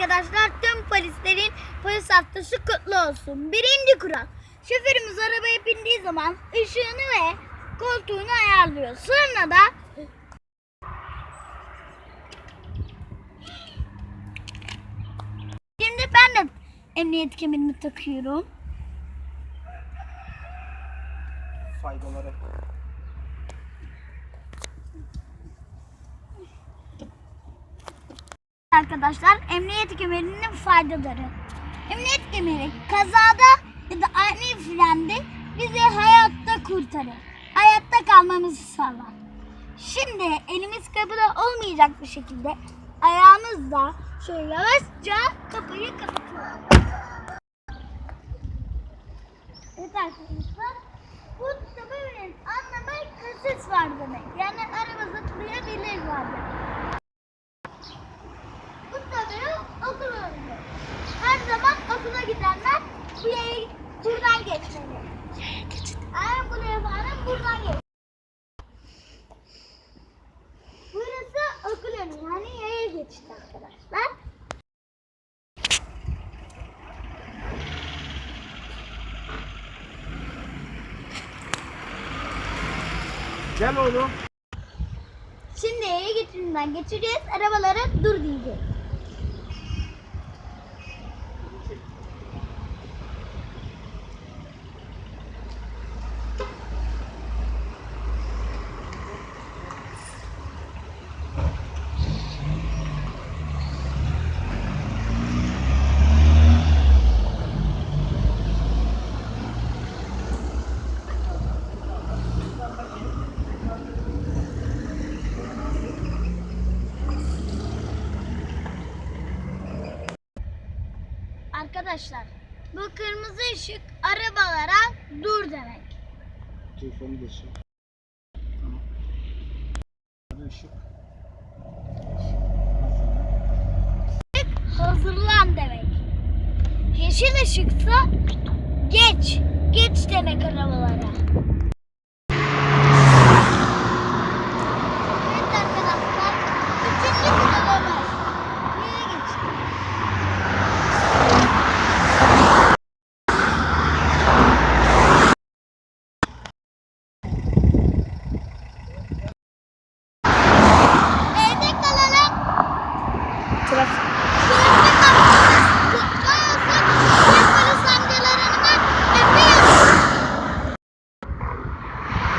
arkadaşlar tüm polislerin polis haftası kutlu olsun. Birinci kural. Şoförümüz arabaya bindiği zaman ışığını ve koltuğunu ayarlıyor. Sonra da Şimdi ben de emniyet kemerimi takıyorum. Faydaları. Arkadaşlar emniyet kemerinin faydaları. Emniyet kemeri kazada ya da ani frende bizi hayatta kurtarır. Hayatta kalmamızı sağlar. Şimdi elimiz kapıda olmayacak bir şekilde ayağımızla şöyle yavaşça kapıyı kapatıyoruz. Evet arkadaşlar bu tabii anlamı kasis var demek. Yani araba zıplayabilir var demek. Bu tabii okul önünde. Her zaman okula gidenler bu yaya buradan geçmeli. Eğer buraya falan buradan geç. Burası okul önü yani yaya geçti arkadaşlar. Gel oğlum. Şimdi yaya geçidinden geçeceğiz. Arabalara dur diyeceğiz. Arkadaşlar bu kırmızı ışık arabalara dur demek. Telefonu. Hadi ışık. Hazırlan demek. Yeşil ışıksa geç. Geç demek arabalara.